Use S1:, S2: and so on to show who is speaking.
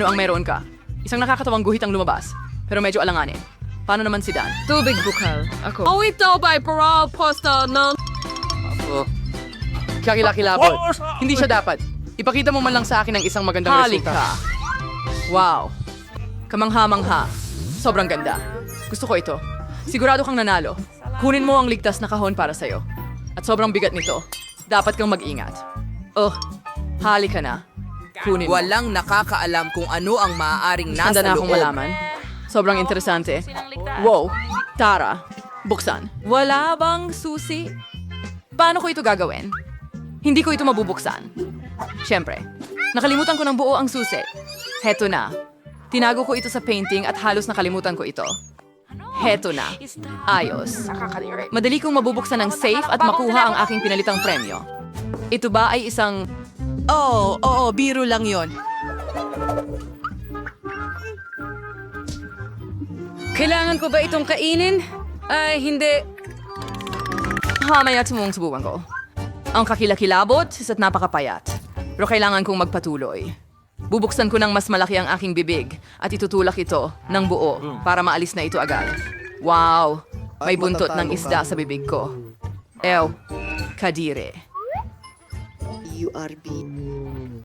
S1: Ano ang meron ka? Isang nakakatawang guhit ang lumabas, pero medyo alanganin. Paano naman si Dan?
S2: Tubig bukal. Ako. Oh, ito ba para posta ng...
S1: Oh. Kakilakilabot. Hindi siya dapat. Ipakita mo man lang sa akin ang isang magandang
S2: Halik
S1: resulta.
S2: ka.
S1: Wow. Kamangha-mangha. Sobrang ganda. Gusto ko ito. Sigurado kang nanalo. Kunin mo ang ligtas na kahon para sa'yo. At sobrang bigat nito. Dapat kang mag-ingat. Oh, hali ka na. Kunin mo.
S3: Walang nakakaalam kung ano ang maaaring nasa
S1: Handa na
S3: loob.
S1: akong malaman. Sobrang interesante. Wow. Tara, buksan. Wala bang susi? Paano ko ito gagawin? Hindi ko ito mabubuksan. Siyempre, nakalimutan ko ng buo ang susi. Heto na. Tinago ko ito sa painting at halos nakalimutan ko ito. Heto na. Ayos. Madali kong mabubuksan ng safe at makuha ang aking pinalitang premyo. Ito ba ay isang...
S3: Oo, oo, biro lang yon.
S2: Kailangan ko ba itong kainin? Ay, hindi.
S1: Hamaya tumong subukan ko. Ang kakilakilabot at napakapayat. Pero kailangan kong magpatuloy. Bubuksan ko ng mas malaki ang aking bibig at itutulak ito ng buo para maalis na ito agad. Wow! May buntot ng isda sa bibig ko. Ew, kadire.
S4: you are being.